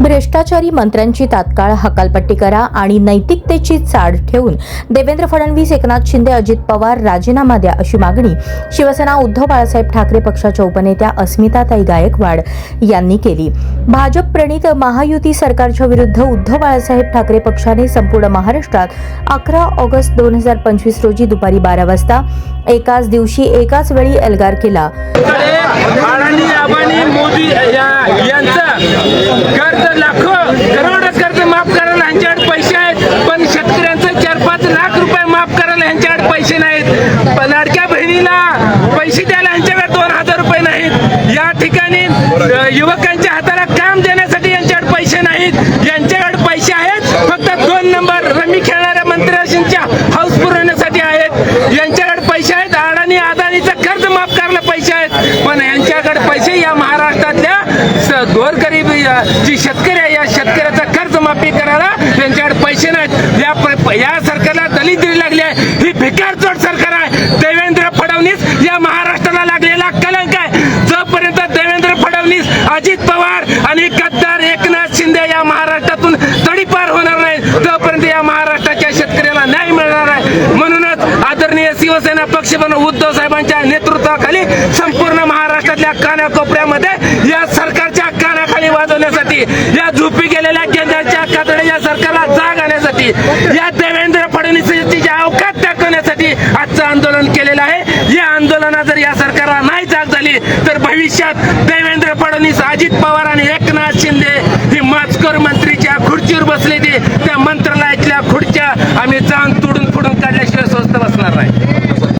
भ्रष्टाचारी मंत्र्यांची तात्काळ हकालपट्टी करा आणि नैतिकतेची चाड ठेवून देवेंद्र फडणवीस एकनाथ शिंदे अजित पवार राजीनामा द्या अशी मागणी शिवसेना उद्धव बाळासाहेब ठाकरे पक्षाच्या उपनेत्या अस्मिताताई गायकवाड यांनी केली. भाजप प्रणित महायुती सरकारच्या विरुद्ध उद्धव बाळासाहेब ठाकरे पक्षाने संपूर्ण महाराष्ट्रात अकरा ऑगस्ट दोन हजार पंचवीस रोजी दुपारी बारा वाजता एकाच दिवशी एकाच वेळी एल्गार केला. अर्ज कर्ज लाखो करोड कर्ज माफ करायला यांच्याकडे पैसे आहेत. पण शेतकऱ्यांचं चार पाच लाख रुपये माफ करायला यांच्याकडे पैसे नाहीत. पण लाडक्या बहिणीला पैसे द्यायला यांच्याकडे दोन हजार रुपये नाहीत. या ठिकाणी युवकांच्या हाताला काम देण्यासाठी यांच्याकडे पैसे नाहीत. यांच्याकडे पैसे आहेत. फक्त दोन नंबर रमी खेळणाऱ्या मंत्र्यांच्या हाऊस पुरवण्यासाठी आहेत. यांच्याकडे पैसे आहेत. अडाणी अदानीचं कर्ज माफ करायला पैसे आहेत. पण यांच्याकडे पैसे या महाराष्ट्र जी शेतकरी आहे या शेतकऱ्याचा कर्ज माफी करायला त्यांच्याकडे पैसे नाहीत. या प- या सरकारला दलिद्री लागली आहे. ही भिकारचोट सरकार आहे. देवेंद्र फडणवीस या महाराष्ट्राला लागलेला कलंक आहे. जोपर्यंत देवेंद्र फडणवीस अजित पवार आणि गद्दार एकनाथ शिंदे या महाराष्ट्रातून तडीपार होणार नाही तोपर्यंत या महाराष्ट्राच्या शेतकऱ्याला न्याय मिळणार आहे म्हणूनच आदरणीय शिवसेना पक्ष उद्धव साहेबांच्या नेतृत्वाखाली संपूर्ण महाराष्ट्रातल्या कानाकोपऱ्यामध्ये वाचवण्यासाठी या झोपी गेलेल्या केंद्राच्या कातड्याच्या सरकारला जाग आणण्यासाठी या देवेंद्र फडणवीस अवकाश दाखवण्यासाठी आजचं आंदोलन केलेलं आहे. या आंदोलनात जर या सरकारला नाही जाग झाली तर भविष्यात देवेंद्र फडणवीस अजित पवार आणि एकनाथ शिंदे ही मजकूर मंत्रीच्या खुर्चीवर बसले ते त्या मंत्रालयातल्या